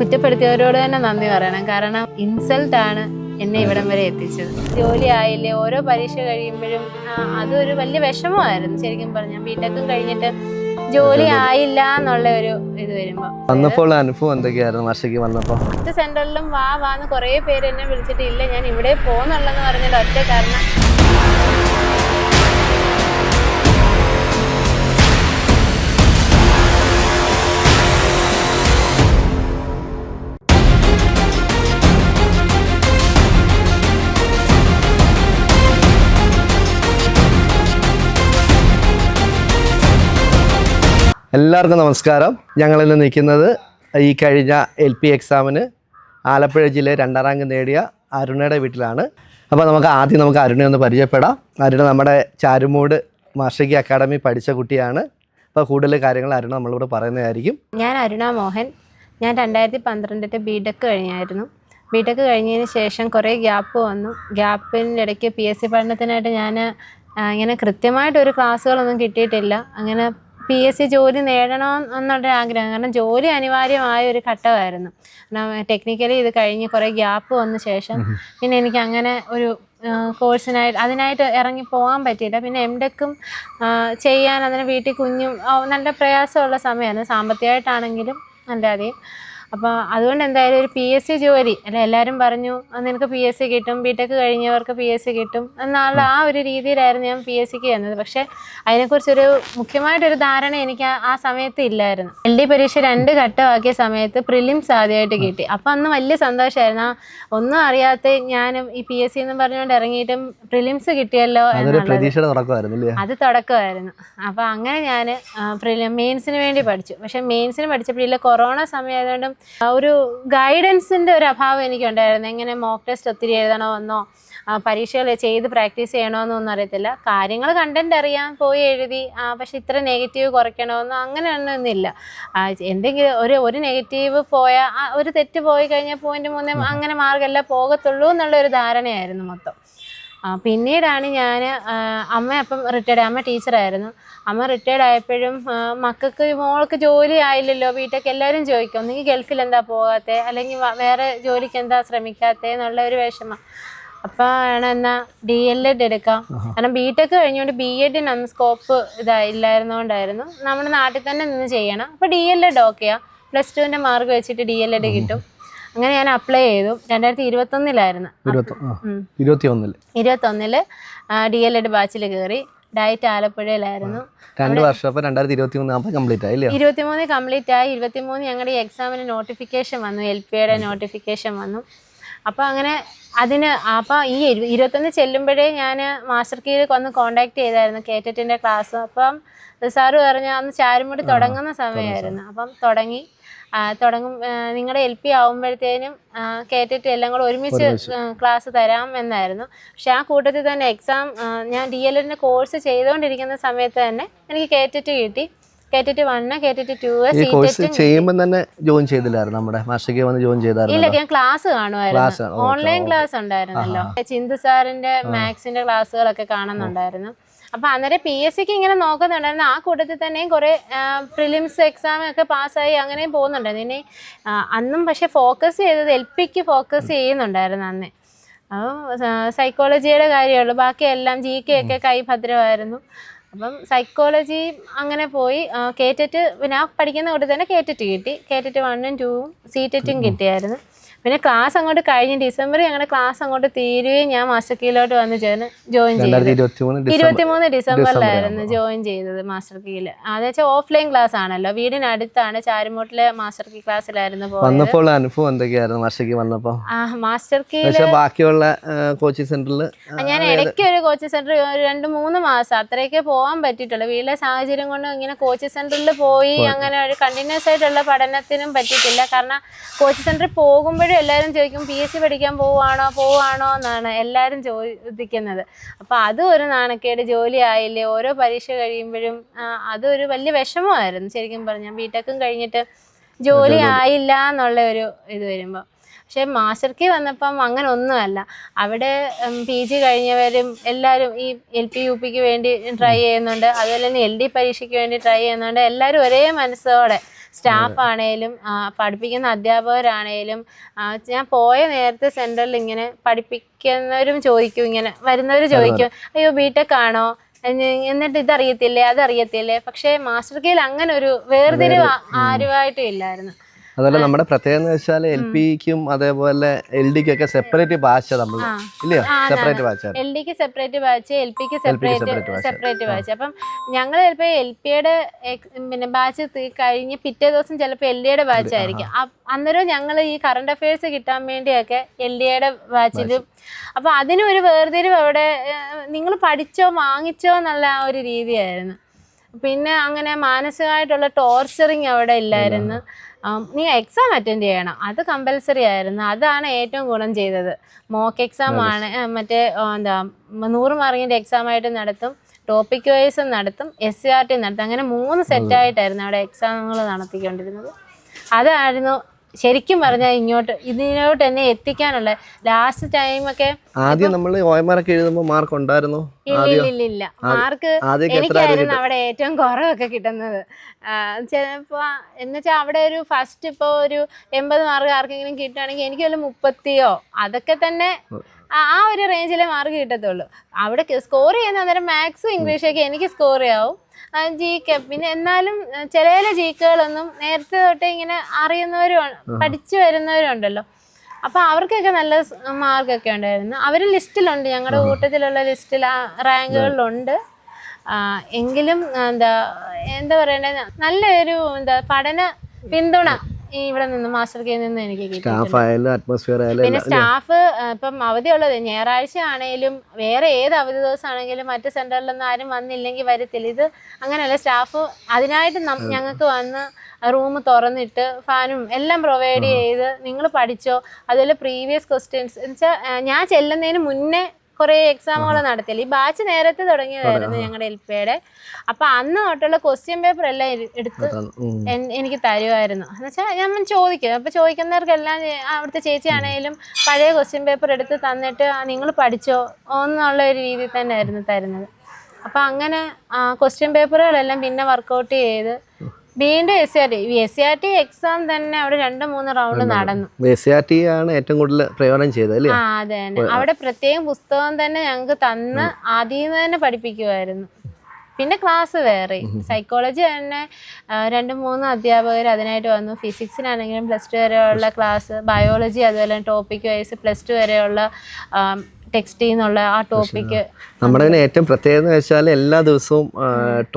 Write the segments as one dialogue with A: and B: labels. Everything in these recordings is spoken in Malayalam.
A: കുറ്റപ്പെടുത്തിയവരോട് തന്നെ നന്ദി പറയണം. കാരണം ഇൻസൾട്ട് ആണ് എന്നെ ഇവിടം വരെ എത്തിച്ചത്. ജോലി ആയില്ലേ ഓരോ പരീക്ഷ കഴിയുമ്പോഴും അതൊരു വലിയ വിഷമമായിരുന്നു. ശരിക്കും പറഞ്ഞാൽ ബിടെക്കും കഴിഞ്ഞിട്ട് ജോലി ആയില്ല എന്നുള്ള ഒരു ഇത് വരുമ്പോ.
B: വന്നപ്പോൾ അനുഭവം എന്തൊക്കെയായിരുന്നു വർഷയ്ക്ക് വന്നപ്പോൾ
A: പത്ത് സെന്ററിലും വാ വാന്ന് കുറെ പേര് എന്നെ വിളിച്ചിട്ട് ഇല്ല ഞാൻ ഇവിടെ പോന്നുള്ളെന്ന് പറഞ്ഞിട്ട് ഒറ്റ കാരണം
B: എല്ലാവർക്കും നമസ്കാരം. ഞങ്ങളിന്ന് നിൽക്കുന്നത് ഈ കഴിഞ്ഞ എൽ പി എക്സാമിന് ആലപ്പുഴ ജില്ലയിൽ രണ്ടാം റാങ്ക് നേടിയ അരുണയുടെ വീട്ടിലാണ്. അപ്പോൾ നമുക്ക് ആദ്യം നമുക്ക് അരുണെ ഒന്ന് പരിചയപ്പെടാം. അരുണ നമ്മുടെ ചാരുമൂട് മാർഷയ്ക്ക് അക്കാഡമി പഠിച്ച കുട്ടിയാണ്. അപ്പോൾ കൂടുതൽ കാര്യങ്ങൾ അരുണ നമ്മളിവിടെ പറയുന്നതായിരിക്കും.
A: ഞാൻ അരുണ മോഹൻ. ഞാൻ രണ്ടായിരത്തി പന്ത്രണ്ടിന്റെ ബി ടെക് കഴിഞ്ഞായിരുന്നു. ബി ടെക് കഴിഞ്ഞതിന് ശേഷം കുറേ ഗ്യാപ്പ് വന്നു. ഗ്യാപ്പിന്റെ ഇടയ്ക്ക് പി എസ് സി പഠനത്തിനായിട്ട് ഞാൻ ഇങ്ങനെ കൃത്യമായിട്ട് ഒരു ക്ലാസ്സുകളൊന്നും കിട്ടിയിട്ടില്ല. അങ്ങനെ പി എസ് സി ജോലി നേടണം എന്നുള്ള ആഗ്രഹം. കാരണം ജോലി അനിവാര്യമായ ഒരു ഘട്ടമായിരുന്നു. കാരണം ടെക്നിക്കലി ഇത് കഴിഞ്ഞ് കുറേ ഗ്യാപ്പ് വന്ന ശേഷം പിന്നെ എനിക്ക് അങ്ങനെ ഒരു കോഴ്സിനായിട്ട് അതിനായിട്ട് ഇറങ്ങി പോകാൻ പറ്റിയില്ല. പിന്നെ എം ഡെക്കും ചെയ്യാൻ അതിന് വീട്ടിൽ കുഞ്ഞും നല്ല പ്രയാസമുള്ള സമയമായിരുന്നു. സാമ്പത്തികമായിട്ടാണെങ്കിലും അല്ലാതെയും അപ്പോൾ അതുകൊണ്ട് എന്തായാലും ഒരു പി എസ് സി ജോലി. അല്ല എല്ലാവരും പറഞ്ഞു അന്ന് നിനക്ക് പി എസ് സി കിട്ടും. ബി ടെക് കഴിഞ്ഞവർക്ക് പി എസ് സി കിട്ടും. എന്നുള്ള ആ ഒരു രീതിയിലായിരുന്നു ഞാൻ പി എസ് സിക്ക് ചെന്നത്. പക്ഷേ അതിനെക്കുറിച്ചൊരു മുഖ്യമായിട്ടൊരു ധാരണ എനിക്ക് ആ- സമയത്ത് ഇല്ലായിരുന്നു. എൽ ഡി പരീക്ഷ രണ്ട് ഘട്ടമാക്കിയ സമയത്ത് പ്രിലിംസ് ആദ്യമായിട്ട് കിട്ടി. അപ്പോൾ അന്ന് വലിയ സന്തോഷമായിരുന്നു ആ ഒന്നും അറിയാത്ത ഞാനും ഈ പി എസ് സി എന്ന് പറഞ്ഞുകൊണ്ട് ഇറങ്ങിയിട്ടും പ്രിലിംസ് കിട്ടിയല്ലോ അത് തുടക്കമായിരുന്നു. അപ്പോൾ അങ്ങനെ ഞാൻ മെയിൻസിന് വേണ്ടി പഠിച്ചു. പക്ഷേ മെയിൻസിന് പഠിച്ചപ്പോഴില്ല കൊറോണ സമയമായതുകൊണ്ടും ഒരു ഗൈഡൻസിന്റെ ഒരു അഭാവം എനിക്കുണ്ടായിരുന്നു. എങ്ങനെ മോക്ക് ടെസ്റ്റ് ഒത്തിരി എഴുതണമെന്നോ പരീക്ഷകൾ ചെയ്ത് പ്രാക്ടീസ് ചെയ്യണമെന്നൊന്നും അറിയത്തില്ല. കാര്യങ്ങൾ കണ്ടന്റ് അറിയാൻ പോയി എഴുതി പക്ഷെ ഇത്ര നെഗറ്റീവ് കുറയ്ക്കണമെന്നോ അങ്ങനെയൊന്നുമില്ല എന്തെങ്കിലും ഒരു ഒരു നെഗറ്റീവ് പോയ ഒരു തെറ്റ് പോയി കഴിഞ്ഞാൽ പോയിന്റ് മൂന്ന് അങ്ങനെ മാർഗമല്ല പോകത്തുള്ളൂ എന്നുള്ള ഒരു ധാരണയായിരുന്നു മൊത്തം. പിന്നീടാണ് ഞാൻ അമ്മ അപ്പം റിട്ടയർഡ് അമ്മ ടീച്ചറായിരുന്നു അമ്മ റിട്ടയർഡ് ആയപ്പോഴും മക്കൾക്ക് മോൾക്ക് ജോലി ആയില്ലല്ലോ വീട്ടിലേക്ക് എല്ലാവരും ചോദിക്കും ഒന്നെങ്കിൽ ഗൾഫിൽ എന്താ പോകാത്തെ? അല്ലെങ്കിൽ വേറെ ജോലിക്ക് എന്താ ശ്രമിക്കാത്തത് എന്നുള്ള ഒരു വിഷമം. അപ്പോൾ ആണ് എന്നാൽ ഡി എൽ എഡ് എടുക്കാം കാരണം ബി ടെക് കഴിഞ്ഞുകൊണ്ട് ബി എഡിന് അന്ന് സ്കോപ്പ് ഇതായില്ലായിരുന്നുകൊണ്ടായിരുന്നു നമ്മുടെ നാട്ടിൽ തന്നെ നിന്ന് ചെയ്യണം. അപ്പോൾ ഡി എൽ എഡ് ഓക്കെയാണ് പ്ലസ് ടുവിന്റെ മാർക്ക് വെച്ചിട്ട് ഡി എൽ എഡ് കിട്ടും. അങ്ങനെ ഞാൻ അപ്ലൈ ചെയ്തു. രണ്ടായിരത്തി ഇരുപത്തൊന്നിലായിരുന്നു ഇരുപത്തൊന്നിൽ ഡി എൽ എഡ് ബാച്ചിൽ കയറി ഡയറ്റ് ആലപ്പുഴയിലായിരുന്നു.
B: രണ്ട് വർഷം അപ്പോൾ രണ്ടായിരത്തി ഇരുപത്തി മൂന്ന് കംപ്ലീറ്റ് ആയി
A: ഇരുപത്തിമൂന്ന് കംപ്ലീറ്റ് ആയി. ഇരുപത്തിമൂന്ന് ഞങ്ങളുടെ ഈ എക്സാമിന് നോട്ടിഫിക്കേഷൻ വന്നു. എൽ പിയുടെ നോട്ടിഫിക്കേഷൻ വന്നു. അപ്പോൾ അങ്ങനെ അതിന് അപ്പോൾ ഈ ഇരു- ഇരുപത്തൊന്ന് ചെല്ലുമ്പോഴേ ഞാൻ മാസ്റ്റർ കീയിൽ വന്ന് കോണ്ടാക്ട് ചെയ്തായിരുന്നു കേറ്ററ്റിന്റെ ക്ലാസ് അപ്പം സാറ് പറഞ്ഞ അന്ന് ചാരുമുടി തുടങ്ങുന്ന സമയമായിരുന്നു അപ്പം തുടങ്ങി. തുടങ്ങും നിങ്ങളുടെ എൽ പി ആവുമ്പോഴത്തേനും കേട്ടിട്ട് എല്ലാം കൂടെ ഒരുമിച്ച് ക്ലാസ് തരാം എന്നായിരുന്നു. പക്ഷെ ആ കൂട്ടത്തിൽ തന്നെ എക്സാം ഞാൻ ഡി എൽ എഡിന്റെ കോഴ്സ് ചെയ്തുകൊണ്ടിരിക്കുന്ന സമയത്ത് തന്നെ എനിക്ക് കേട്ടിട്ട് കിട്ടി.
B: ചെയ്യുമ്പോൾ തന്നെ ജോയിൻ ചെയ്തില്ലായിരുന്നു? നമ്മുടെ വന്ന് ജോയിൻ
A: ഇല്ല ഞാൻ ക്ലാസ് കാണുമായിരുന്നു. ഓൺലൈൻ ക്ലാസ് ഉണ്ടായിരുന്നല്ലോ. ചിന്തു സാറിന്റെ മാത്സിന്റെ ക്ലാസ്സുകളൊക്കെ കാണുന്നുണ്ടായിരുന്നു. അപ്പൊ അന്നേരം പി എസ് സിക്ക് ഇങ്ങനെ നോക്കുന്നുണ്ടായിരുന്നു. ആ കൂട്ടത്തിൽ തന്നെയും കുറെ പ്രിലിംസ് എക്സാം ഒക്കെ പാസ്സായി അങ്ങനെയും പോകുന്നുണ്ടായിരുന്നു. ഇനി അന്നും പക്ഷെ ഫോക്കസ് ചെയ്തത് എൽ പിക്ക് ഫോക്കസ് ചെയ്യുന്നുണ്ടായിരുന്നു അന്ന്. അപ്പോൾ സൈക്കോളജിയുടെ കാര്യമുള്ളൂ ബാക്കി എല്ലാം ജി കെ ഒക്കെ കൈഭദ്രമായിരുന്നു അപ്പം സൈക്കോളജി അങ്ങനെ പോയി കേറ്റിട്ട് പിന്നെ ആ പഠിക്കുന്ന കൂടെ തന്നെ കേറ്റിട്ട് കിട്ടി. കേറ്റിട്ട് വണ്ണും ടൂവും സീറ്ററ്റും കിട്ടിയായിരുന്നു. പിന്നെ ക്ലാസ് അങ്ങോട്ട് കഴിഞ്ഞ് ഡിസംബർ ഞങ്ങളുടെ ക്ലാസ് അങ്ങോട്ട് തീരുകയും ഞാൻ മാസ്റ്റർ കീയിലോട്ട് വന്ന് ചേർന്ന് ജോയിൻ
B: ചെയ്തത്.
A: ഇരുപത്തിമൂന്ന് ഡിസംബറിലായിരുന്നു ജോയിൻ ചെയ്തത് മാസ്റ്റർ കീയിൽ അതെന്ന് വെച്ചാൽ ഓഫ്ലൈൻ ക്ലാസ് ആണല്ലോ. വീടിനടുത്താണ് ചാരുമൂട്ടിലെ മാസ്റ്റർ കീ ക്ലാസ്സിലായിരുന്നു
B: വന്നപ്പോൾ അനുഭവം എന്തൊക്കെയായിരുന്നു മാസ്റ്റർ വന്നപ്പോൾ?
A: വന്നപ്പോ മാസ്റ്റർ കീ
B: ബാക്കിയുള്ള കോച്ചിങ് സെന്ററിൽ
A: ഞാൻ ഇടയ്ക്ക് ഒരു കോച്ചിങ് സെന്റർ ഒരു രണ്ട് മൂന്ന് മാസം അത്രയൊക്കെ പോകാൻ പറ്റിയിട്ടുള്ളൂ. വീട്ടിലെ സാഹചര്യം കൊണ്ട് ഇങ്ങനെ കോച്ചിങ് സെന്ററിൽ പോയി അങ്ങനെ ഒരു കണ്ടിന്യൂസ് ആയിട്ടുള്ള പഠനത്തിനും പറ്റിയിട്ടില്ല. കാരണം കോച്ചിങ് സെന്ററിൽ പോകുമ്പോഴും എല്ലാവരും ചോദിക്കും പി എസ് സി പഠിക്കാൻ പോവുകയാണോ? പോവുകയാണോ? എന്നാണ് എല്ലാവരും ചോദിക്കുന്നത്. അപ്പോൾ അതും ഒരു നാണക്കേട് ജോലി ആയില്ലേ? ഓരോ പരീക്ഷ കഴിയുമ്പോഴും അതൊരു വലിയ വിഷമമായിരുന്നു. ശരിക്കും പറഞ്ഞാൽ ബി ടെക്കും കഴിഞ്ഞിട്ട് ജോലി ആയില്ല എന്നുള്ള ഒരു ഇത് വരുമ്പോൾ പക്ഷെ മാസ്റ്റർ കീ വന്നപ്പം അങ്ങനെ ഒന്നുമല്ല. അവിടെ പി ജി കഴിഞ്ഞവരും എല്ലാവരും ഈ എൽ പി യു പിക്ക് വേണ്ടി ട്രൈ ചെയ്യുന്നുണ്ട്. അതുപോലെ തന്നെ എൽ ഡി പരീക്ഷയ്ക്ക് വേണ്ടി ട്രൈ ചെയ്യുന്നുണ്ട്. എല്ലാവരും ഒരേ മനസ്സോടെ സ്റ്റാഫ് ആണേലും പഠിപ്പിക്കുന്ന അധ്യാപകരാണേലും ഞാൻ പോയ നേരത്തെ സെന്ററിൽ ഇങ്ങനെ പഠിപ്പിക്കുന്നവരും ചോദിക്കും ഇങ്ങനെ വരുന്നവർ ചോദിക്കും അയ്യോ ബിടെക് ആണോ? എന്ന് എന്നിട്ട് ഇതറിയത്തില്ലേ അതറിയത്തില്ലേ? പക്ഷേ മാസ്റ്റർ കെയിൽ അങ്ങനെ ഒരു വേർതിരിവ്. ആരുമായിട്ടും ഇല്ലായിരുന്നു.
B: അതുപോലെ നമ്മുടെ പ്രത്യേകത എന്ന് വെച്ചാൽ എൽ പിക്കും അതേപോലെ എൽ ഡിക്ക് ഒക്കെ സെപ്പറേറ്റ് ഭാഷ നമ്മൾ. ഇല്ലയോ? സെപ്പറേറ്റ് ഭാഷ
A: എൽ ഡിക്ക് സെപ്പറേറ്റ് ബാച്ച് എൽ പിക്ക് സെപ്പറേറ്റ് സെപ്പറേറ്റ് ബാച്ച്. അപ്പം ഞങ്ങൾ ചിലപ്പോൾ എൽ പിയുടെ പിന്നെ ബാച്ച് കഴിഞ്ഞ് പിറ്റേ ദിവസം ചിലപ്പോൾ എൽ ഡിയുടെ ബാച്ച് ആയിരിക്കും. അന്നേരം ഞങ്ങൾ ഈ കറണ്ട് അഫയേഴ്സ് കിട്ടാൻ വേണ്ടിയൊക്കെ എൽ ഡിയുടെ ബാച്ചിലും അപ്പോൾ അതിനും ഒരു വേർതിരിവ് അവിടെ നിങ്ങൾ പഠിച്ചോ വാങ്ങിച്ചോ എന്നുള്ള ആ ഒരു രീതിയായിരുന്നു. പിന്നെ അങ്ങനെ മാനസികമായിട്ടുള്ള ടോർച്ചറിങ് അവിടെ ഇല്ലായിരുന്നു. നീ എക്സാം അറ്റൻഡ് ചെയ്യണം. അത് കമ്പൽസറി ആയിരുന്നു. അതാണ് ഏറ്റവും ഗുണം ചെയ്തത്. മോക്ക് എക്സാം ആണ് മറ്റേ എന്താ നൂറ് മാർക്കിന്റെ എക്സാം ആയിട്ട് നടത്തും. ടോപ്പിക് വൈസ് നടത്തും. എസ് സി ആർ ടി നടത്തും. അങ്ങനെ മൂന്ന് സെറ്റായിട്ടായിരുന്നു അവിടെ എക്സാമുകൾ നടത്തിക്കൊണ്ടിരുന്നത്. അതായിരുന്നു ശരിക്കും പറഞ്ഞാൽ ഇങ്ങോട്ട് ഇതിനോട്ട് എന്നെ എത്തിക്കാനുള്ള ലാസ്റ്റ് ടൈം ഒക്കെ
B: ആദ്യം നമ്മൾ ഓയമാരൊക്കെ എഴുതുമ്പോൾ മാർക്ക് ഉണ്ടായിരുന്നു?
A: ഇല്ല ഇല്ല മാർക്ക് എനിക്കായിരുന്നു അവിടെ ഏറ്റവും കുറവൊക്കെ കിട്ടുന്നത്. ചിലപ്പോ എന്നുവെച്ചാൽ അവിടെ ഒരു ഫസ്റ്റ് ഇപ്പോ ഒരു എൺപത് മാർക്ക് ആർക്കെങ്കിലും കിട്ടുകയാണെങ്കിൽ എനിക്ക് വല്ല മുപ്പത്തിയോ? അതൊക്കെ തന്നെ ആ ഒരു റേഞ്ചിലെ മാർക്ക് കിട്ടത്തുള്ളൂ. അവിടെ സ്കോർ ചെയ്യുന്ന അന്നേരം മാത്സും ഇംഗ്ലീഷൊക്കെ എനിക്ക് സ്കോർ ചെയ്യാവും. ജീക്ക് പിന്നെ എന്നാലും ചില ചില ജീക്കുകളൊന്നും നേരത്തെ തൊട്ടേ ഇങ്ങനെ അറിയുന്നവരും പഠിച്ചു വരുന്നവരും ഉണ്ടല്ലോ. അപ്പൊ അവർക്കൊക്കെ നല്ല മാർക്കൊക്കെ ഉണ്ടായിരുന്നു. അവർ ലിസ്റ്റിലുണ്ട്. ഞങ്ങളുടെ കൂട്ടത്തിലുള്ള ലിസ്റ്റിൽ ആ റാങ്കുകളിലുണ്ട് എങ്കിലും എന്താ എന്താ പറയണ്ടേ നല്ലൊരു എന്താ പഠന പിന്തുണ ഇവിടെ നിന്ന് മാസ്റ്റർ കെയിൽ നിന്ന് എനിക്ക് കിട്ടി
B: സ്റ്റാഫ് ആയാലും അറ്റ്മോസ്ഫിയർ ആയാലും
A: പിന്നെ സ്റ്റാഫ് ഇപ്പം അവധിയുള്ളത് ഞായറാഴ്ച ആണെങ്കിലും വേറെ ഏത് അവധി ദിവസം ആണെങ്കിലും മറ്റു സെന്ററിലൊന്നും ആരും വന്നില്ലെങ്കിൽ വരത്തില്ല. ഇത് അങ്ങനെയല്ല സ്റ്റാഫ് അതിനായിട്ട് ഞങ്ങൾക്ക് വന്ന് റൂം തുറന്നിട്ട് ഫാനും എല്ലാം പ്രൊവൈഡ് ചെയ്ത് നിങ്ങൾ പഠിച്ചോ. അതുപോലെ പ്രീവിയസ് ക്വസ്റ്റ്യൻസ് എന്നുവെച്ചാൽ ഞാൻ ചെല്ലുന്നതിന് മുന്നേ കുറേ എക്സാമുകൾ നടത്തിയില്ല? ഈ ബാച്ച് നേരത്തെ തുടങ്ങിയതായിരുന്നു ഞങ്ങളുടെ എൽ പിയുടെ അപ്പൊ അന്ന് തൊട്ടുള്ള ക്വസ്റ്റ്യൻ പേപ്പർ എല്ലാം എടുത്ത് എനിക്ക് തരുമായിരുന്നു എന്ന് വെച്ചാൽ ഞാൻ ചോദിക്കും. അപ്പൊ ചോദിക്കുന്നവർക്കെല്ലാം അവിടുത്തെ ചേച്ചിയാണെങ്കിലും പഴയ ക്വസ്റ്റ്യൻ പേപ്പർ എടുത്ത് തന്നിട്ട് നിങ്ങൾ പഠിച്ചോ? എന്നുള്ള ഒരു രീതിയിൽ തന്നെ ആയിരുന്നു തരുന്നത്. അപ്പൊ അങ്ങനെ ക്വസ്റ്റ്യൻ പേപ്പറുകളെല്ലാം പിന്നെ വർക്കൗട്ട് ചെയ്ത് വീണ്ടും S C R T S C R T exam തന്നെ അവിടെ രണ്ട് മൂന്ന് റൗണ്ട് നടന്നു.
B: എസ് സി ആർ ടി ആണ് ഏറ്റവും കൂടുതൽ പ്രയോജനം ചെയ്തത്
A: ആ അതെ തന്നെ. അവിടെ പ്രത്യേകം പുസ്തകം തന്നെ ഞങ്ങൾക്ക് തന്ന് ആദ്യം തന്നെ പഠിപ്പിക്കുമായിരുന്നു പിന്നെ ക്ലാസ് വേറെ. സൈക്കോളജി തന്നെ രണ്ട് മൂന്ന് അധ്യാപകർ അതിനായിട്ട് വന്നു. ഫിസിക്സിനാണെങ്കിലും പ്ലസ് ടു വരെയുള്ള ക്ലാസ് ബയോളജി അതുപോലെ ടോപ്പിക് വൈസ് പ്ലസ് ടു വരെയുള്ള ടെക്സ്റ്റിൽ എന്നുള്ള ആ ടോപ്പിക്
B: നമ്മുടെ അതിന് ഏറ്റവും പ്രത്യേകത എന്ന് വെച്ചാൽ എല്ലാ ദിവസവും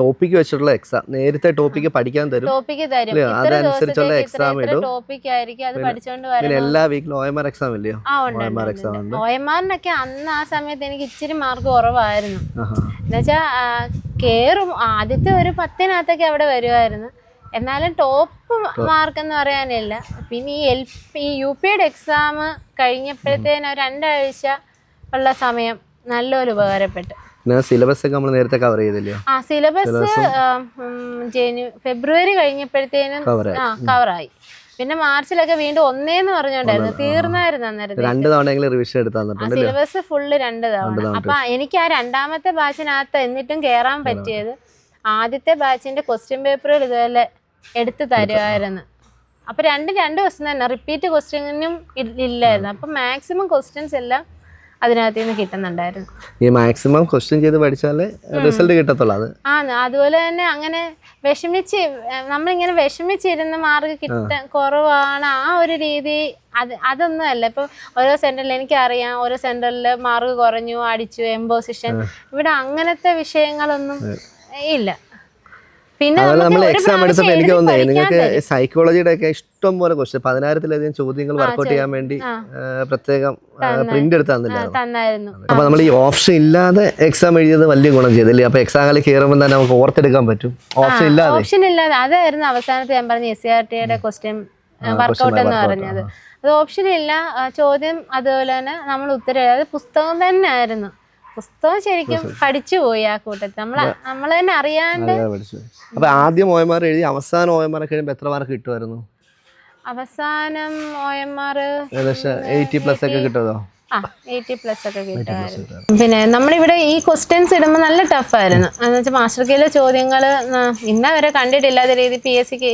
B: ടോപ്പിക്ക് വെച്ചിട്ടുള്ള എക്സാം നേരത്തെ ടോപ്പിക്ക് പഠിക്കാൻ തരും.
A: ടോപ്പിക്ക് തരും.
B: അതനുസരിച്ചുള്ള
A: എക്സാം
B: ഇടും.
A: ടോപ്പിക് ആയിരിക്കും. അത് പഠിച്ചുകൊണ്ട്
B: പിന്നെ എല്ലാ വീക്കിലും ആർ എക്സാം ഇല്ലയോ.
A: ഒ എം ആറിനൊക്കെ അന്ന് ആ സമയത്ത് എനിക്ക് ഇച്ചിരി മാർക്ക് കുറവായിരുന്നു. എന്നുവെച്ചാൽ കയറും ആദ്യത്തെ ഒരു പത്തിനകത്തൊക്കെ അവിടെ വരുമായിരുന്നു എന്നാലും ടോപ്പ് മാർക്ക് എന്ന് പറയാനില്ല. പിന്നെ ഈ എൽ പി യു പിയുടെ എക്സാം കഴിഞ്ഞപ്പോഴത്തേന് രണ്ടാഴ്ച ഉള്ള സമയം നല്ലൊരു ഉപകാരപ്പെട്ടു.
B: സിലബസ് ഒക്കെ നമ്മൾ നേരത്തെ കവർ ചെയ്തില്ലേ?
A: ആ സിലബസ് ജനു ഫെബ്രുവരി കഴിഞ്ഞപ്പോഴത്തേനും. കവറായി പിന്നെ മാർച്ചിലൊക്കെ വീണ്ടും ഒന്നേന്ന് പറഞ്ഞോണ്ടായിരുന്നു തീർന്നായിരുന്നു അന്നേരം
B: രണ്ട് തവണ റിവിഷൻ എടുത്ത്
A: സിലബസ് ഫുള്ള് രണ്ട് തവണ.
B: തവണ
A: അപ്പൊ എനിക്ക് ആ രണ്ടാമത്തെ ബാച്ചിനകത്ത് എന്നിട്ടും കേറാൻ പറ്റിയത് ആദ്യത്തെ ബാച്ചിന്റെ ക്വസ്റ്റ്യൻ പേപ്പറുകൾ ഇതുപോലെ എടുത്തു തരുമായിരുന്നു അപ്പൊ രണ്ടും രണ്ട് ക്വസ്റ്റ്യൻ തന്നെ. റിപ്പീറ്റ് ക്വസ്റ്റ്യനും ഇല്ലായിരുന്നു. അപ്പൊ മാക്സിമം ക്വസ്റ്റ്യൻസ് എല്ലാം അതിനകത്ത് നിന്ന് കിട്ടുന്നുണ്ടായിരുന്നു.
B: ഈ മാക്സിമം ക്വസ്റ്റ്യൻ ചെയ്ത് പഠിച്ചാലേ റിസൾട്ട് കിട്ടത്തുള്ളൂ അത്.
A: ആണ് അതുപോലെ തന്നെ അങ്ങനെ വിഷമിച്ച് നമ്മളിങ്ങനെ വിഷമിച്ചിരുന്ന മാർക്ക് കിട്ട കുറവാണ് ആ ഒരു രീതി. അത് അതൊന്നും അല്ല. ഇപ്പൊ ഓരോ സെന്ററിൽ എനിക്കറിയാം ഓരോ സെന്ററിൽ മാർക്ക് കുറഞ്ഞു അടിച്ചു എംപോസിഷൻ ഇവിടെ അങ്ങനത്തെ വിഷയങ്ങളൊന്നും ഇല്ല. പിന്നെ
B: നമ്മൾ എക്സാം എടുത്തപ്പോൾ എനിക്ക് തോന്നുന്നത് നിങ്ങൾക്ക്. സൈക്കോളജിയുടെ ഒക്കെ ഇഷ്ടം പോലെ ക്വസ്റ്റ്യൻ പതിനായിരത്തിലധികം ചോദ്യങ്ങൾ വർക്ക്ഔട്ട് ചെയ്യാൻ വേണ്ടി പ്രത്യേകം പ്രിന്റ് എടുത്ത് തന്നില്ലായിരുന്നു അപ്പൊ നമ്മൾ ഈ ഓപ്ഷൻ ഇല്ലാതെ എക്സാം എഴുതിയത് വലിയ ഗുണം ചെയ്തില്ലേ? അപ്പൊ എക്സാം കളി കയറുമ്പോൾ തന്നെ നമുക്ക് ഓർത്തെടുക്കാൻ പറ്റും. ഓപ്ഷൻ ഇല്ലാതെ.
A: ഓപ്ഷൻ ഇല്ലാതെ. അതായിരുന്നു അവസാനത്തെ ഞാൻ പറഞ്ഞ എസ് സി ആർ ടിയുടെ ക്വസ്റ്റ്യൻ വർക്കൗട്ട് എന്ന് പറഞ്ഞത്. അത് ഓപ്ഷൻ ഇല്ല. ചോദ്യം അതുപോലെ തന്നെ നമ്മൾ ഉത്തരം അതായത് പുസ്തകം തന്നെ ആയിരുന്നു. പുസ്തകം ശരിക്കും പഠിച്ചു പോയി ആ കൂട്ടത്തിൽ. നമ്മൾ നമ്മൾ തന്നെ അറിയാണ്ട്
B: അപ്പൊ ആദ്യം ഓയമാർ എഴുതി അവസാനം ഓയമാർ കഴിയുമ്പോ എത്ര മാർക്ക് കിട്ടുമായിരുന്നു?
A: അവസാനം ഓയന്മാർ
B: ഏകദേശം പ്ലസ് ഒക്കെ കിട്ടുമോ
A: പിന്നെ നമ്മളിവിടെ ഈ ക്വസ്റ്റ്യൻസ് ഇടുമ്പോൾ നല്ല ടഫായിരുന്നു എന്ന് വെച്ചാൽ മാസ്റ്റർ കീയിലെ ചോദ്യങ്ങൾ ഇന്ന വരെ കണ്ടിട്ടില്ലാത്ത രീതി പി എസ് സിക്ക്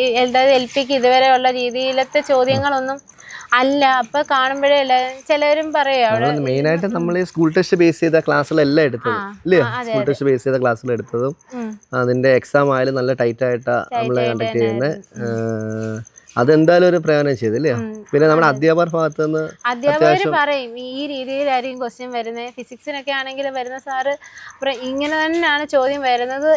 A: എൽ പിക്ക് ഇതുവരെയുള്ള രീതിയിലത്തെ ചോദ്യങ്ങളൊന്നും അല്ല അപ്പൊ കാണുമ്പോഴേ അല്ല? ചിലരും പറയാം
B: മെയിനായിട്ട് നമ്മൾ സ്കൂൾ ടെസ്റ്റ് ബേസ് ചെയ്ത ക്ലാസ്സിലെല്ലാം എടുത്തത്. ഇല്ലേ? സ്കൂൾ ടെസ്റ്റ് ബേസ് ചെയ്ത ക്ലാസ്സിൽ എടുത്തതും. അതിന്റെ എക്സാം ആയാലും നല്ല ടൈറ്റ് ആയിട്ടാ നമ്മൾ കണ്ടക്ട് ചെയ്യുന്നത്. അതെന്തായാലും ഒരു പ്രയോജനം ചെയ്തല്ലേ? പിന്നെ നമ്മുടെ അധ്യാപകർ ഭാഗത്ത് നിന്ന്
A: അധ്യാപകർ പറയും ഈ രീതിയിലായിരിക്കും ക്വസ്റ്റ്യൻ വരുന്നത്. ഫിസിക്സിനൊക്കെ ആണെങ്കിൽ വരുന്ന സാറ് ഇങ്ങനെ തന്നെയാണ് ചോദ്യം വരുന്നത്.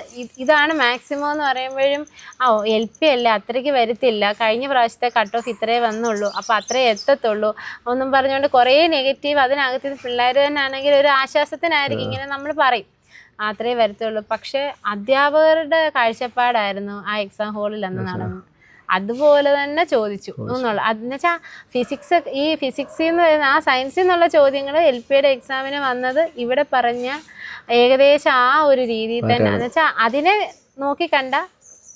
A: ഇതാണ് മാക്സിമം എന്ന് പറയുമ്പോഴും ഓ എൽ പി അല്ലേ? അത്രയ്ക്ക് വരത്തില്ല. കഴിഞ്ഞ പ്രാവശ്യത്തെ കട്ട് ഓഫ് ഇത്രേ വന്നുള്ളൂ. അപ്പോൾ അത്രേ എത്തത്തുള്ളൂ. ഒന്നും പറഞ്ഞുകൊണ്ട് കുറേ നെഗറ്റീവ് അതിനകത്ത് പിള്ളേർ തന്നെ ആണെങ്കിൽ ഒരു ആശ്വാസത്തിനായിരിക്കും. ഇങ്ങനെ നമ്മൾ പറയും. അത്രേ വരത്തുള്ളൂ. പക്ഷേ അധ്യാപകരുടെ കാഴ്ചപ്പാടായിരുന്നു ആ എക്സാം ഹാളിൽ അന്ന് നടന്നത്. അതുപോലെ തന്നെ ചോദിച്ചു. എന്നുള്ള. അതെന്ന് വെച്ചാൽ ഫിസിക്സ് ഈ ഫിസിക്സിൽ നിന്ന് വരുന്ന ആ സയൻസിൽ നിന്നുള്ള ചോദ്യങ്ങൾ എൽ പിയുടെ എക്സാമിന് വന്നത് ഇവിടെ പറഞ്ഞ ഏകദേശം ആ ഒരു രീതിയിൽ തന്നെ എന്ന് വെച്ചാൽ അതിനെ നോക്കി കണ്ട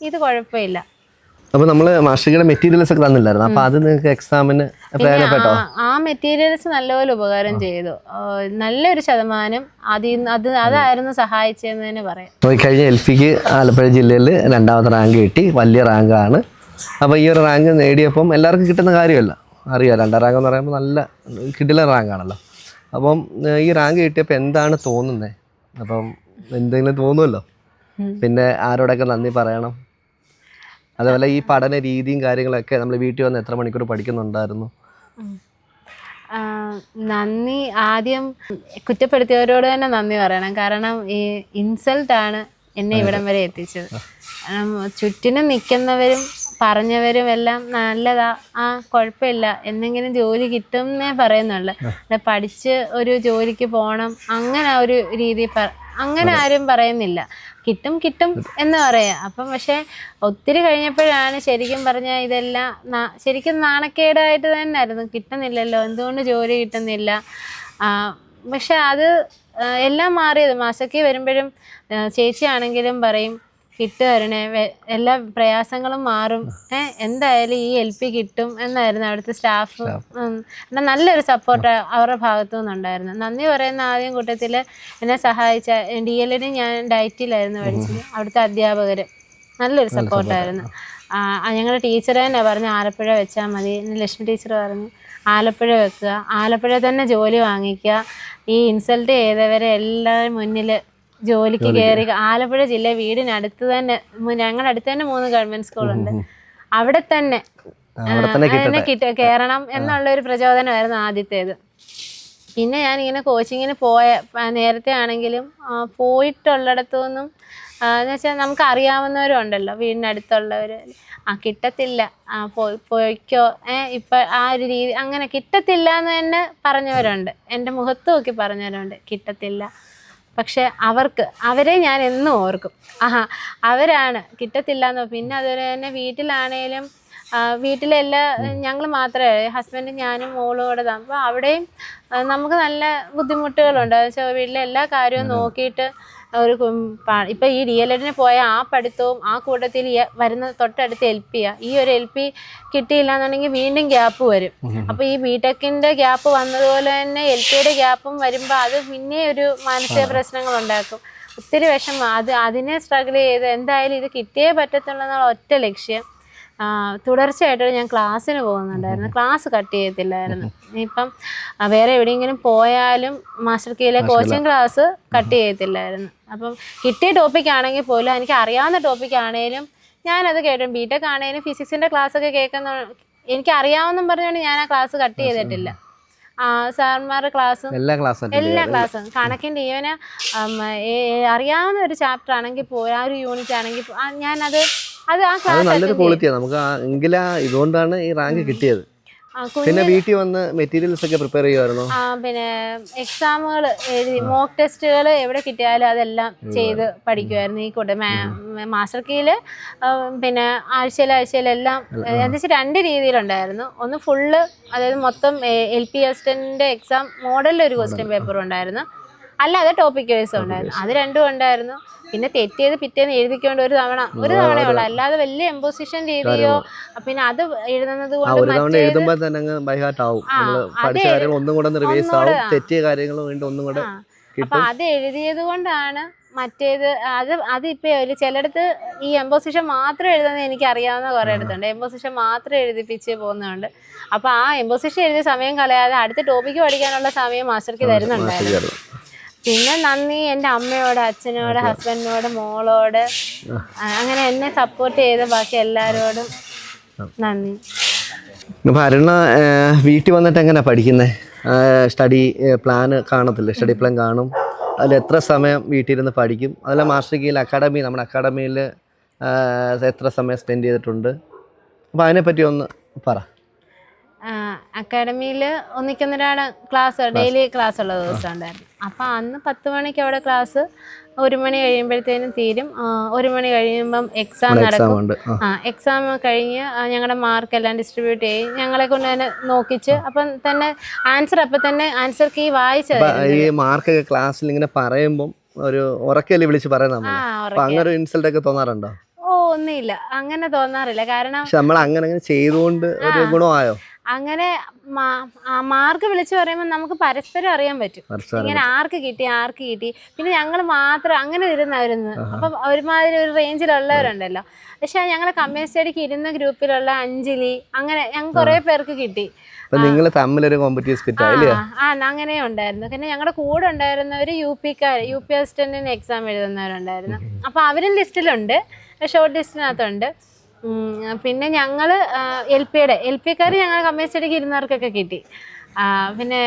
A: ഇത് കുഴപ്പമില്ല.
B: അപ്പൊ നമ്മൾ മാഷികയുടെ മെറ്റീരിയൽസ് ഒക്കെ തന്നില്ലായിരുന്നു. അപ്പൊ അത് നിങ്ങൾക്ക് എക്സാമിന് പ്രയോജനപ്പെട്ടോ
A: ആ- മെറ്റീരിയൽസ് നല്ലപോലെ ഉപകാരം ചെയ്തു. നല്ലൊരു ശതമാനം അതിൽ അത് അതായിരുന്നു സഹായിച്ചതെന്ന് തന്നെ പറയാം.
B: കഴിഞ്ഞ എൽ പിക്ക് ആലപ്പുഴ ജില്ലയിൽ രണ്ടാമത്തെ റാങ്ക് കിട്ടി. വലിയ റാങ്കാണ് അപ്പോൾ ഈ ഒരു റാങ്ക് നേടിയപ്പം എല്ലാവർക്കും കിട്ടുന്ന കാര്യമല്ല. അറിയാം രണ്ടാം റാങ്ക് എന്ന് പറയുമ്പോൾ നല്ല കിടില റാങ്കാണല്ലോ അപ്പം ഈ റാങ്ക് കിട്ടിയപ്പോൾ എന്താണ് തോന്നുന്നത് അപ്പം എന്തെങ്കിലും തോന്നുമല്ലോ പിന്നെ ആരോടൊക്കെ നന്ദി പറയണം? അതേപോലെ ഈ പഠന രീതിയും കാര്യങ്ങളൊക്കെ നമ്മൾ വീട്ടിൽ വന്ന് എത്ര മണിക്കൂർ പഠിക്കുന്നുണ്ടായിരുന്നു?
A: നന്ദി ആദ്യം കുറ്റപ്പെടുത്തിയവരോട് തന്നെ നന്ദി പറയണം. കാരണം ഈ ഇൻസൾട്ടാണ് എന്നെ ഇവിടം വരെ എത്തിച്ചത്. ചുറ്റിനും നിൽക്കുന്നവരും പറഞ്ഞവരും എല്ലാം നല്ലതാ. ആ കുഴപ്പമില്ല എന്തെങ്കിലും ജോലി കിട്ടും എന്നേ പറയുന്നുള്ളു പഠിച്ച് ഒരു ജോലിക്ക് പോകണം അങ്ങനെ ആ ഒരു രീതി അങ്ങനെ ആരും പറയുന്നില്ല. കിട്ടും കിട്ടും എന്ന് പറയാം. അപ്പം പക്ഷെ ഒത്തിരി കഴിഞ്ഞപ്പോഴാണ് ശരിക്കും പറഞ്ഞാൽ ഇതെല്ലാം ശരിക്കും നാണക്കേടായിട്ട് തന്നെ ആയിരുന്നു കിട്ടുന്നില്ലല്ലോ. എന്തുകൊണ്ട് ജോലി കിട്ടുന്നില്ല? പക്ഷെ അത് എല്ലാം മാറിയത്. മാസക്കി വരുമ്പോഴും ചേച്ചിയാണെങ്കിലും പറയും കിട്ടുമായിരുന്നേ എല്ലാ പ്രയാസങ്ങളും മാറും. ഏഹ് എന്തായാലും ഈ എൽ പി കിട്ടും എന്നായിരുന്നു അവിടുത്തെ സ്റ്റാഫ് എന്നാൽ നല്ലൊരു സപ്പോർട്ട് അവരുടെ ഭാഗത്തു നിന്നുണ്ടായിരുന്നു. നന്ദി പറയുന്ന ആദ്യം കൂട്ടത്തിൽ എന്നെ സഹായിച്ച ഡി എൽ എഡിന് ഞാൻ ഡയറ്റിലായിരുന്നു പഠിച്ചത് അവിടുത്തെ അധ്യാപകർ നല്ലൊരു സപ്പോർട്ടായിരുന്നു ഞങ്ങളുടെ ടീച്ചർ തന്നെ പറഞ്ഞു ആലപ്പുഴ വെച്ചാൽ മതി. ലക്ഷ്മി ടീച്ചർ പറഞ്ഞു ആലപ്പുഴ വെക്കുക. ആലപ്പുഴ തന്നെ ജോലി വാങ്ങിക്കുക. ഈ ഇൻസൾട്ട് ചെയ്തവരെ എല്ലാവരും മുന്നിൽ ജോലിക്ക് കയറി ആലപ്പുഴ ജില്ല വീടിനടുത്ത് തന്നെ ഞങ്ങളുടെ അടുത്ത് തന്നെ മൂന്ന് ഗവൺമെന്റ് സ്കൂളുണ്ട് അവിടെ തന്നെ
B: തന്നെ
A: കിട്ട കയറണം എന്നുള്ള ഒരു പ്രചോദനമായിരുന്നു ആദ്യത്തേത്. പിന്നെ ഞാൻ ഇങ്ങനെ കോച്ചിങ്ങിന് പോയ നേരത്തെ ആണെങ്കിലും പോയിട്ടുള്ളിടത്തു നിന്നും എന്ന് വെച്ചാൽ നമുക്ക് അറിയാവുന്നവരും ഉണ്ടല്ലോ വീടിനടുത്തുള്ളവർ ആ കിട്ടത്തില്ല. ആ പോയി പോയിക്കോ ഏഹ് ഇപ്പം ആ ഒരു രീതി അങ്ങനെ കിട്ടത്തില്ല എന്ന് തന്നെ പറഞ്ഞവരുണ്ട്. എന്റെ മുഖത്ത് നോക്കി പറഞ്ഞവരുണ്ട് കിട്ടത്തില്ല. പക്ഷെ അവർക്ക് അവരെ ഞാൻ എന്നും ഓർക്കും. ആഹാ അവരാണ്. കിട്ടത്തില്ല എന്ന് പിന്നെ അതുപോലെ തന്നെ വീട്ടിലാണേലും വീട്ടിലെല്ലാ വീട്ടിലെ ഞങ്ങൾ മാത്രമേ ഹസ്ബൻഡ് ഞാനും മോളും കൂടെ താ അപ്പോൾ അവിടെയും നമുക്ക് നല്ല ബുദ്ധിമുട്ടുകളുണ്ട്. വെച്ചാൽ വീട്ടിലെ എല്ലാ കാര്യവും നോക്കിയിട്ട് ഒരു ഇപ്പം ഈ ഡി എൽ എഡിന് പോയ ആ പഠിത്തവും ആ കൂട്ടത്തിൽ വരുന്ന തൊട്ടടുത്ത് എൽ പി ആ. ഈ ഒരു എൽ പി കിട്ടിയില്ല എന്നുണ്ടെങ്കിൽ വീണ്ടും ഗ്യാപ്പ് വരും. അപ്പോൾ ഈ ബിടെക്കിന്റെ ഗ്യാപ്പ് വന്നതുപോലെ തന്നെ എൽ പിയുടെ ഗ്യാപ്പും വരുമ്പോൾ അത് പിന്നെ ഒരു മാനസിക പ്രശ്നങ്ങൾ ഉണ്ടാക്കും ഒത്തിരി വിഷമം. അത് അതിനെ സ്ട്രഗിൾ ചെയ്ത് എന്തായാലും ഇത് കിട്ടിയേ പറ്റത്തുള്ളൂ എന്നുള്ള ഒറ്റ ലക്ഷ്യം. തുടർച്ചയായിട്ട് ഞാൻ ക്ലാസ്സിന് പോകുന്നുണ്ടായിരുന്നു. ക്ലാസ് കട്ട് ചെയ്യത്തില്ലായിരുന്നു. ഇപ്പം വേറെ എവിടെയെങ്കിലും പോയാലും മാസ്റ്റർ കീയിലെ കോച്ചിങ് ക്ലാസ് കട്ട് ചെയ്യത്തില്ലായിരുന്നു. അപ്പം കിട്ടിയ ടോപ്പിക് ആണെങ്കിൽ പോലും എനിക്ക് അറിയാവുന്ന ടോപ്പിക് ആണെങ്കിലും ഞാനത് കേട്ടു. ബി ടെക് ആണെങ്കിലും ഫിസിക്സിന്റെ ക്ലാസ് ഒക്കെ കേൾക്കുന്ന എനിക്ക് അറിയാവുന്ന പറഞ്ഞുകൊണ്ട് ഞാൻ ആ ക്ലാസ് കട്ട് ചെയ്തിട്ടില്ല. ആ സാർമാരുടെ ക്ലാസ്സും
B: എല്ലാ ക്ലാസ്സും
A: എല്ലാ ക്ലാസ്സും കണക്കിന്റെ ഈവന് അറിയാവുന്ന ഒരു ചാപ്റ്റർ ആണെങ്കിൽ പോലും ആ ഒരു യൂണിറ്റ് ആണെങ്കിൽ ഞാനത് അത് ആ ക്ലാസ്
B: നല്ലൊരു ക്വാളിറ്റിയാണ് നമുക്ക് എങ്കിലാ ഇതുകൊണ്ടാണ് ഈ റാങ്ക് കിട്ടിയത്. പിന്നെ വീട്ടിൽ വന്ന് മെറ്റീരിയൽസ് ഒക്കെ പ്രിപ്പയർ ചെയ്യുമായിരുന്നോ
A: പിന്നെ എക്സാമുകൾ എഴുതി മോക്ക് ടെസ്റ്റുകൾ എവിടെ കിട്ടിയാലും അതെല്ലാം ചെയ്ത് പഠിക്കുമായിരുന്നു ഈ കൂടെ മാസ്റ്റർ കീയിൽ പിന്നെ ആഴ്ചയിൽ ആഴ്ചയിലെല്ലാം എന്താ വെച്ചാൽ രണ്ട് രീതിയിലുണ്ടായിരുന്നു. ഒന്ന് ഫുള്ള് അതായത് മൊത്തം എൽ പി അസിസ്റ്റന്റിന്റെ എക്സാം മോഡലിൽ ഒരു ക്വസ്റ്റ്യൻ പേപ്പർ ഉണ്ടായിരുന്നു. അല്ലാതെ ടോപ്പിക് വൈസ് ഉണ്ടായിരുന്നു. അത് രണ്ടും ഉണ്ടായിരുന്നു. പിന്നെ തെറ്റിയത് പിറ്റേന്ന് എഴുതിക്കൊണ്ട് ഒരു തവണ ഒരു തവണയുള്ളൂ അല്ലാതെ വലിയ എംപോസിഷൻ രീതിയോ പിന്നെ അത് എഴുതുന്നത് കൊണ്ട്
B: എഴുതുമ്പോൾ തന്നെ പഠിച്ച കാര്യങ്ങൾ ഒന്നും കൂടെ റിവൈസ് ആവും. തെറ്റിയ കാര്യങ്ങൾ വീണ്ടും ഒന്നും കൂടെ.
A: അപ്പൊ അത് എഴുതിയത് കൊണ്ടാണ് മറ്റേത് അത് അതിപ്പോ ചിലടത്ത് ഈ എംപോസിഷൻ മാത്രം എഴുതുന്നത് എനിക്ക് അറിയാവുന്ന കുറെ അടുത്തുണ്ട്. എംപോസിഷൻ മാത്രം എഴുതിപ്പിച്ച് പോകുന്നുണ്ട് അപ്പൊ ആ എംപോസിഷൻ എഴുതിയ സമയം കളയാതെ അടുത്ത ടോപ്പിക്ക് പഠിക്കാനുള്ള സമയം മാസ്റ്റർക്ക് തരുന്നുണ്ടായിരുന്നു. പിന്നെ നന്ദി എന്റെ അമ്മയോട് അച്ഛനോട് ഹസ്ബൻഡിനോട് മോളോട്. അങ്ങനെ എന്നെ സപ്പോർട്ട് ചെയ്ത ബാക്കി എല്ലാവരോടും നന്ദി.
B: ഭരണ വീട്ടിൽ വന്നിട്ട് എങ്ങനെയാ പഠിക്കുന്നത് സ്റ്റഡി പ്ലാൻ കാണത്തില്ലേ? സ്റ്റഡി പ്ലാൻ കാണും. അതിൽ എത്ര സമയം വീട്ടിലിരുന്ന് പഠിക്കും? അതല്ല മാസ്റ്റർ കീഴിൽ അക്കാഡമി നമ്മുടെ അക്കാഡമിയിൽ എത്ര സമയം സ്പെൻഡ് ചെയ്തിട്ടുണ്ട്? അപ്പോൾ അതിനെപ്പറ്റി ഒന്ന് പറ.
A: അക്കാഡമിയിൽ ഒന്നിക്കൊന്നൊരാണ് ക്ലാസ് ഡെയിലി ക്ലാസ് ഉള്ള ദിവസം ഉണ്ടായിരുന്നു അപ്പം അന്ന് പത്ത് മണിക്ക് അവിടെ ക്ലാസ് ഒരു മണി കഴിയുമ്പോഴത്തേനും തീരും. ഒരു മണി കഴിയുമ്പം എക്സാം നടക്കും.
B: ആ.
A: എക്സാം കഴിഞ്ഞ് ഞങ്ങളുടെ മാർക്ക് എല്ലാം ഡിസ്ട്രിബ്യൂട്ട് ചെയ്യും. ഞങ്ങളെ കൊണ്ട് തന്നെ നോക്കിച്ച് അപ്പം തന്നെ ആൻസർ അപ്പം തന്നെ ആൻസർ കീ വായിച്ചു
B: ഈ ക്ലാസ്സിൽ ഇങ്ങനെ പറയുമ്പം ഒരു ഉറക്കല്ലേ വിളിച്ച്
A: പറയുന്ന.
B: അങ്ങനെ ഒരു ഇൻസൾട്ട് ഒക്കെ തോന്നാറുണ്ടോ?
A: ഓ ഒന്നുമില്ല. അങ്ങനെ തോന്നാറില്ല. കാരണം
B: നമ്മൾ അങ്ങനെ അങ്ങനെ ചെയ്തുകൊണ്ട് ഒരു ഗുണമായോ
A: അങ്ങനെ മാർക്ക് വിളിച്ചു പറയുമ്പോൾ നമുക്ക് പരസ്പരം അറിയാൻ പറ്റും. ഇങ്ങനെ ആർക്ക് കിട്ടി ആർക്ക് കിട്ടി. പിന്നെ ഞങ്ങൾ മാത്രം അങ്ങനെ ഇരുന്നായിരുന്നു. അപ്പൊ ഒരുമാതിരി ഒരു റേഞ്ചിലുള്ളവരുണ്ടല്ലോ. പക്ഷെ ഞങ്ങൾ കമ്മ്യൂണിസ്റ്റ് സ്റ്റഡിക്ക് ഇരുന്ന ഗ്രൂപ്പിലുള്ള അഞ്ജലി അങ്ങനെ ഞങ്ങൾ കുറെ പേർക്ക് കിട്ടി.
B: നിങ്ങൾ തമ്മിലൊരു കോമ്പറ്റീവ് സ്പിറ്റ് ആയില്ലേ
A: ആ അങ്ങനെ ഉണ്ടായിരുന്നു. പിന്നെ ഞങ്ങളുടെ കൂടെ ഉണ്ടായിരുന്നവർ യു പിക്കാർ യു പി അസിസ്റ്റന്റിന് എക്സാം എഴുതുന്നവരുണ്ടായിരുന്നു. അപ്പൊ അവരും ലിസ്റ്റിലുണ്ട്. ഷോർട്ട് ലിസ്റ്റിനകത്തുണ്ട് ഉം, പിന്നെ ഞങ്ങൾ എൽ പിയുടെ എൽ പിക്കാർ ഞങ്ങൾ കമ്മ്യൂണിസ്റ്റ് സ്റ്റഡിക്ക് ഇരുന്നവർക്കൊക്കെ കിട്ടി. പിന്നെ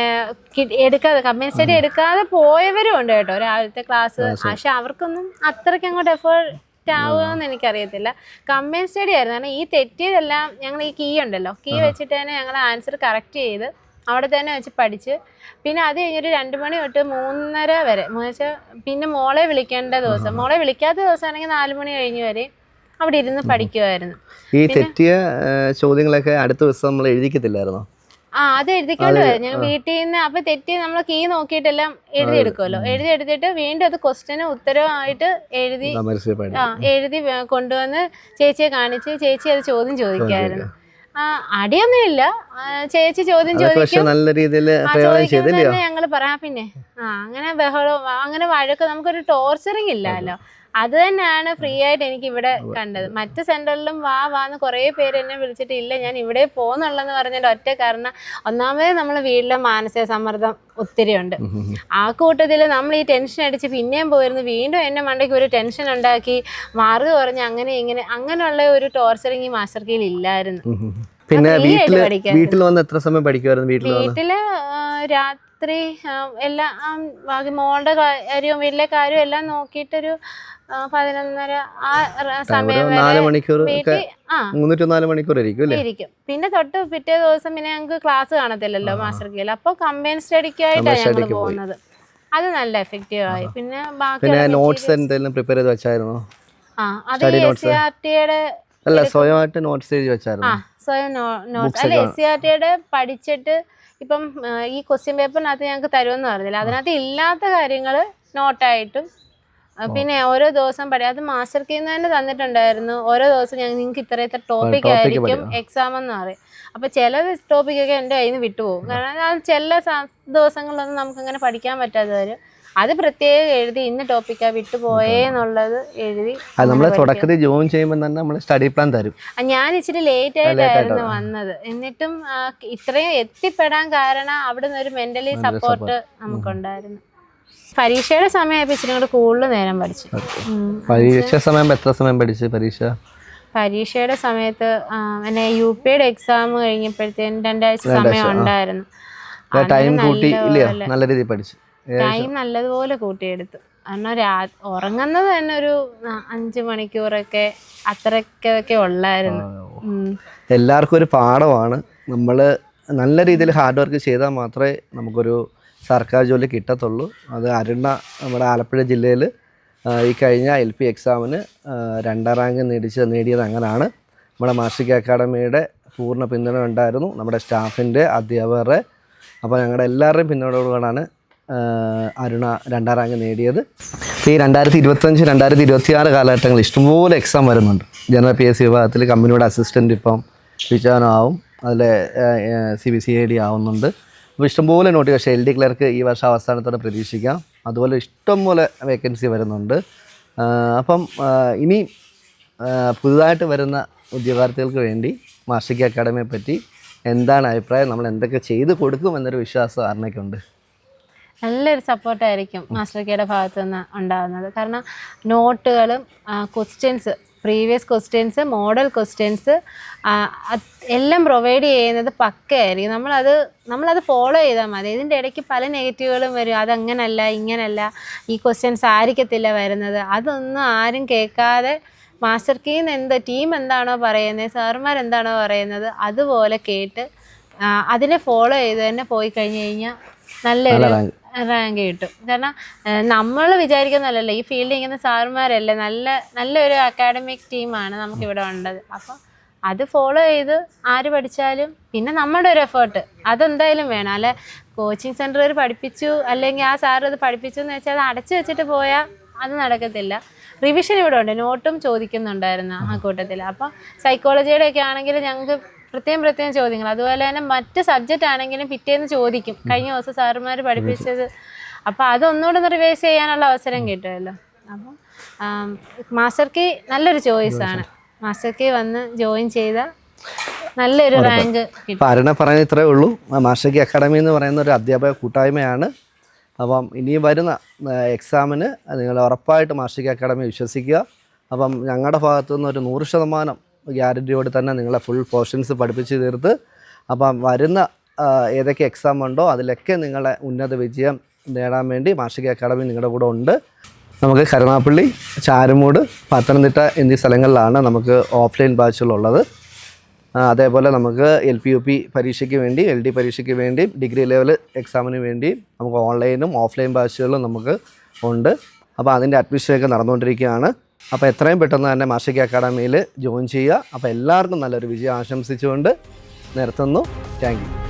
A: എടുക്കാതെ കമ്മ്യൂണിസ്റ്റ് സ്റ്റഡി എടുക്കാതെ പോയവരും ഉണ്ട് കേട്ടോ. രാവിലത്തെ ക്ലാസ്. പക്ഷെ അവർക്കൊന്നും അത്രയ്ക്ക് അങ്ങോട്ട് എഫേർട്ട് ആവുമെന്ന് എനിക്കറിയത്തില്ല. കമ്മ്യൂണിസ്റ്റ് സ്റ്റഡി ആയിരുന്നു. കാരണം ഈ തെറ്റിയതെല്ലാം ഞങ്ങൾ ഈ കീ ഉണ്ടല്ലോ. കീ വെച്ചിട്ട് തന്നെ ഞങ്ങൾ ആൻസർ കറക്റ്റ് ചെയ്ത് അവിടെ തന്നെ വെച്ച് പഠിച്ച്. പിന്നെ അത് കഴിഞ്ഞൊരു രണ്ട് മണി തൊട്ട് മൂന്നര വരെ. വെച്ചാൽ പിന്നെ മോളെ വിളിക്കേണ്ട ദിവസം. മോളെ വിളിക്കാത്ത ദിവസമാണെങ്കിൽ നാല് മണി കഴിഞ്ഞ് വരെ അവിടെ ഇരുന്ന് പഠിക്കുമായിരുന്നു
B: ഈ തെറ്റിയ ചോദ്യങ്ങളൊക്കെ അടുത്ത ദിവസം നമ്മൾ എഴുതിക്കത്തില്ലായിരുന്നോ?
A: ആ അത് എഴുതിക്കൊണ്ട് വരും. ഞങ്ങൾ വീട്ടിൽ നിന്ന് അപ്പൊ തെറ്റി നമ്മൾ കീ നോക്കിയിട്ടെല്ലാം എഴുതിയെടുക്കുമല്ലോ എഴുതി എടുത്തിട്ട് വീണ്ടും അത് ക്വസ്റ്റ്യന് ഉത്തരവായിട്ട് എഴുതി ആ എഴുതി കൊണ്ടുവന്ന് ചേച്ചിയെ കാണിച്ച് ചേച്ചി അത് ചോദ്യം ചോദിക്കായിരുന്നു. ആ അടിയൊന്നും ഇല്ല ചേച്ചി ചോദ്യം ചോദിക്കും.
B: നല്ല രീതിയിൽ
A: ഞങ്ങൾ പറയാം. പിന്നെ അങ്ങനെ ബഹളം അങ്ങനെ വഴക്ക് നമുക്കൊരു ടോർച്ചറിങ് ഇല്ലല്ലോ അത്. തന്നെയാണ് ഫ്രീ ആയിട്ട് എനിക്ക് ഇവിടെ കണ്ടത്. മറ്റു സെന്ററിലും വാ വാന്ന് കുറേ പേര് എന്നെ വിളിച്ചിട്ട് ഇല്ല ഞാൻ ഇവിടെ പോകുന്നുള്ളെന്ന് പറഞ്ഞിട്ട് ഒറ്റ കാരണം ഒന്നാമത് നമ്മളെ വീട്ടിലെ മാനസിക സമ്മർദ്ദം ഒത്തിരി ഉണ്ട്. ആ കൂട്ടത്തിൽ നമ്മൾ ഈ ടെൻഷൻ അടിച്ച് പിന്നെയും പോയിരുന്നു. വീണ്ടും എന്നെ മണ്ടയ്ക്ക് ഒരു ടെൻഷൻ ഉണ്ടാക്കി മാർക്ക് കുറഞ്ഞ് അങ്ങനെ ഇങ്ങനെ അങ്ങനെയുള്ള ഒരു ടോർച്ചറിങ് ഈ മാസ്റ്റർ കീയിൽ ഇല്ലായിരുന്നു.
B: പിന്നെ വീട്ടിൽ വന്ന് എത്ര സമയം പഠിക്കുമായിരുന്നു വീട്ടിൽ
A: വീട്ടിൽ രാത്രി ആ, എല്ലാം മോളുടെ കാര്യവും വലിയ കാര്യവും എല്ലാം നോക്കിയിട്ടൊരു പതിനൊന്നര ആ സമയം വരെ ഇരിക്കും. പിന്നെ തൊട്ട് പിറ്റേ ദിവസം പിന്നെ ഞങ്ങൾക്ക് ക്ലാസ് കാണത്തില്ലല്ലോ മാസ്റ്റർ കീഴിൽ. അപ്പോൾ കമ്പൈൻ സ്റ്റഡിക്കായിട്ടാണ് ഞങ്ങൾ. പോകുന്നത്. അത് നല്ല എഫക്റ്റീവ് ആയി പിന്നെ ബാക്കി
B: നോട്ട്സ് എന്തെങ്കിലും പ്രിപ്പയർ ചെയ്ത് വെച്ചായിരുന്നോ?
A: ആ അത് എസ്? സി ആർ ടിയുടെ
B: അല്ല സ്വയമായിട്ട് നോട്ട്സ് എഴുതി വെച്ചായിരുന്നു?
A: സ്വയം നോട്ട്സ് അല്ല എസ് സി ആർ ടിയുടെ പഠിച്ചിട്ട് ഇപ്പം ഈ ക്വസ്റ്റ്യൻ പേപ്പറിനകത്ത് ഞങ്ങൾക്ക് തരുമെന്ന് പറഞ്ഞില്ല? അതിനകത്ത് ഇല്ലാത്ത കാര്യങ്ങൾ നോട്ടായിട്ടും പിന്നെ ഓരോ ദിവസം പഠി അത് മാസ്റ്റർ കീന്ന് തന്നെ തന്നിട്ടുണ്ടായിരുന്നു. ഓരോ ദിവസം ഞങ്ങൾ നിങ്ങൾക്ക് ഇത്ര ഇത്ര ടോപ്പിക് ആയിരിക്കും എക്സാം എന്ന് പറയും. അപ്പൊ ചില ടോപ്പിക്കൊക്കെ എന്റെ കയ്യിൽ നിന്ന് വിട്ടുപോകും. കാരണം ചില ദിവസങ്ങളിലൊന്നും നമുക്ക് അങ്ങനെ പഠിക്കാൻ പറ്റാതെ വരും അത് പ്രത്യേകം എഴുതി ഇന്ന ടോപ്പിക്കാ വിട്ടുപോയേ എന്നുള്ളത് എഴുതി
B: അത് നമ്മൾ തുടക്കത്തിൽ ജോയിൻ ചെയ്യുമ്പോൾ തന്നെ നമ്മൾ സ്റ്റഡി പ്ലാൻ തരും.
A: ഞാൻ ഇച്ചിരി ലേറ്റ് ആയിട്ടായിരുന്നു വന്നത്. എന്നിട്ടും ഇത്രയും എത്തിപ്പെടാൻ കാരണം അവിടെ നിന്ന് ഒരു മെന്റലി സപ്പോർട്ട് നമുക്കുണ്ടായിരുന്നു. പരീക്ഷയുടെ സമയമായപ്പോൾ ഇച്ചിരി കൂടെ കൂടുതൽ നേരം പഠിച്ചു.
B: പരീക്ഷ സമയം എത്ര സമയം പഠിച്ചു പരീക്ഷ?
A: പരീക്ഷയുടെ സമയത്ത് എന്നെ യു പിയുടെ എക്സാം കഴിഞ്ഞപ്പോഴത്തേനും രണ്ടാഴ്ച സമയം ഉണ്ടായിരുന്നു.
B: ടൈം കൂട്ടി
A: ഇല്ല
B: നല്ല രീതിയിൽ പഠിച്ച്.
A: ടൈം നല്ലതുപോലെ കൂട്ടിയെടുത്തു. കാരണം രാ ഉറങ്ങുന്നത് തന്നെ ഒരു അഞ്ചു മണിക്കൂറൊക്കെ അത്രയ്ക്കൊക്കെ ഉള്ളായിരുന്നു.
B: എല്ലാവർക്കും ഒരു പാഠമാണ്. നമ്മൾ നല്ല രീതിയിൽ ഹാർഡ് വർക്ക് ചെയ്താൽ മാത്രമേ നമുക്കൊരു സർക്കാർ ജോലി കിട്ടത്തുള്ളൂ. അത് അരുണ നമ്മുടെ ആലപ്പുഴ ജില്ലയിൽ ഈ കഴിഞ്ഞ എൽ പി എക്സാമിന് രണ്ടാം റാങ്ക് നേടിച്ച് നേടിയത് അങ്ങനെയാണ് നമ്മുടെ മാർഷിക അക്കാഡമിയുടെ പൂർണ പിന്തുണ ഉണ്ടായിരുന്നു. നമ്മുടെ സ്റ്റാഫിന്റെ അധ്യാപകരുടെ അപ്പോൾ ഞങ്ങളുടെ എല്ലാവരുടെയും പിന്തുണയോടുകൂടാണ് അരുണ രണ്ടാം റാങ്ക് നേടിയത്. ഈ രണ്ടായിരത്തി ഇരുപത്തഞ്ച് രണ്ടായിരത്തി ഇരുപത്തി ആറ് കാലഘട്ടങ്ങളിൽ ഇഷ്ടംപോലെ എക്സാം വരുന്നുണ്ട്. ജനറൽ പി എസ് സി വിഭാഗത്തിൽ കമ്പനിയുടെ അസിസ്റ്റന്റ് ഇപ്പം വിചാരണമാവും അതിൽ C B C I D ആവുന്നുണ്ട്. അപ്പോൾ ഇഷ്ടംപോലെ നോട്ടിഫിക്കേഷൻ എൽ ഡി ക്ലർക്ക് ഈ വർഷം അവസാനത്തോടെ പ്രതീക്ഷിക്കാം. അതുപോലെ ഇഷ്ടംപോലെ വേക്കൻസി വരുന്നുണ്ട്. അപ്പം ഇനി പുതുതായിട്ട് വരുന്ന ഉദ്യോഗാർത്ഥികൾക്ക് വേണ്ടി മാഷിക അക്കാഡമിയെ പറ്റി എന്താണ് അഭിപ്രായം? നമ്മൾ എന്തൊക്കെ ചെയ്ത് കൊടുക്കും എന്നൊരു വിശ്വാസം ആറിനൊക്കെയുണ്ട്
A: നല്ലൊരു സപ്പോർട്ടായിരിക്കും മാസ്റ്റർ കെയുടെ ഭാഗത്തു നിന്ന് ഉണ്ടാകുന്നത്. കാരണം നോട്ടുകളും questions previous questions model questions എല്ലാം പ്രൊവൈഡ് ചെയ്യുന്നത് പക്കയായിരിക്കും. നമ്മളത് നമ്മളത് ഫോളോ ചെയ്താൽ മതി. ഇതിന്റെ ഇടയ്ക്ക് പല നെഗറ്റീവുകളും വരും. അതങ്ങനല്ല ഇങ്ങനല്ല ഈ ക്വസ്റ്റ്യൻസ് ആയിരിക്കത്തില്ല വരുന്നത്. അതൊന്നും ആരും കേൾക്കാതെ മാസ്റ്റർ കീന്ന് എന്ത് ടീം എന്താണോ പറയുന്നത് സാറുമാർ എന്താണോ പറയുന്നത് അതുപോലെ കേട്ട് അതിനെ ഫോളോ ചെയ്ത് തന്നെ പോയി കഴിഞ്ഞ് കഴിഞ്ഞാൽ നല്ലൊരു. റാങ്ക് കിട്ടും. കാരണം നമ്മൾ വിചാരിക്കുന്നതല്ലല്ലോ ഈ ഫീൽഡിൽ ഇങ്ങനെ സാറുമാരല്ലേ നല്ല നല്ലൊരു അക്കാഡമിക് ടീമാണ് നമുക്ക് ഇവിടെ ഉള്ളത്. അപ്പം അത് ഫോളോ ചെയ്ത് ആര് പഠിച്ചാലും പിന്നെ നമ്മുടെ ഒരു എഫേർട്ട് അതെന്തായാലും വേണം. അല്ലെ കോച്ചിങ് സെന്ററിൽ പഠിപ്പിച്ചു അല്ലെങ്കിൽ ആ സാർ അത് പഠിപ്പിച്ചു എന്ന് വെച്ചാൽ അത് അടച്ചു വെച്ചിട്ട് പോയാൽ അത് നടക്കത്തില്ല. റിവിഷൻ ഇവിടെ ഉണ്ട്. നോട്ടും ചോദിക്കുന്നുണ്ടായിരുന്നു ആ കൂട്ടത്തിൽ അപ്പം സൈക്കോളജിയുടെ ഒക്കെ ആണെങ്കിൽ ഞങ്ങൾക്ക് പ്രത്യേകം പ്രത്യേകം ചോദ്യങ്ങൾ. അതുപോലെ തന്നെ മറ്റ് സബ്ജക്റ്റ് ആണെങ്കിലും പിറ്റേന്ന് ചോദിക്കും. കഴിഞ്ഞ ദിവസം സാറുമാർ പഠിപ്പിച്ചത്. അപ്പം അതൊന്നുകൂടെ ഒന്ന് റിവൈസ് ചെയ്യാനുള്ള അവസരം കിട്ടുമല്ലോ. അപ്പം ആം, മാസ്റ്റർ കീ നല്ലൊരു ചോയ്സാണ് മാസ്റ്റർ കീ വന്ന് ജോയിൻ ചെയ്ത നല്ലൊരു റാങ്ക്
B: അരുണ പറയുന്നത് ഇത്രേ ഉള്ളൂ. മാഷയ്ക്ക് അക്കാഡമി എന്ന് പറയുന്ന ഒരു അധ്യാപക കൂട്ടായ്മയാണ്. അപ്പം ഇനി വരുന്ന എക്സാമിന് നിങ്ങൾ ഉറപ്പായിട്ട് മാഷയ്ക്ക് അക്കാഡമി വിശ്വസിക്കുക. അപ്പം ഞങ്ങളുടെ ഭാഗത്തു നിന്ന് ഒരു നൂറ് ശതമാനം ഗ്യാരന്റിയോട് തന്നെ നിങ്ങളെ ഫുൾ പോർഷൻസ് പഠിപ്പിച്ച് തീർത്ത് അപ്പം വരുന്ന ഏതൊക്കെ എക്സാം ഉണ്ടോ അതിലൊക്കെ നിങ്ങളെ ഉന്നത വിജയം നേടാൻ വേണ്ടി മാഷിക അക്കാഡമി നിങ്ങളുടെ കൂടെ ഉണ്ട്. നമുക്ക് കരുനാപ്പള്ളി ചാരുമൂട് പത്തനംതിട്ട എന്നീ സ്ഥലങ്ങളിലാണ് നമുക്ക് ഓഫ്ലൈൻ ബാച്ചുകളുള്ളത് അതേപോലെ നമുക്ക് എൽ പി യു പി പരീക്ഷയ്ക്ക് വേണ്ടി എൽ ഡി പരീക്ഷയ്ക്ക് വേണ്ടി ഡിഗ്രി ലെവൽ എക്സാമിന് വേണ്ടി നമുക്ക് ഓൺലൈനും ഓഫ്ലൈൻ ബാച്ചുകളും നമുക്ക് ഉണ്ട്. അപ്പോൾ അതിന്റെ അഡ്മിഷനൊക്കെ നടന്നുകൊണ്ടിരിക്കുകയാണ്. അപ്പോൾ എത്രയും പെട്ടെന്ന് തന്നെ മാഷിക അക്കാഡമിയിൽ ജോയിൻ ചെയ്യുക. അപ്പോൾ എല്ലാവർക്കും നല്ലൊരു വിജയം ആശംസിച്ചുകൊണ്ട് നിർത്തുന്നു. Thank you.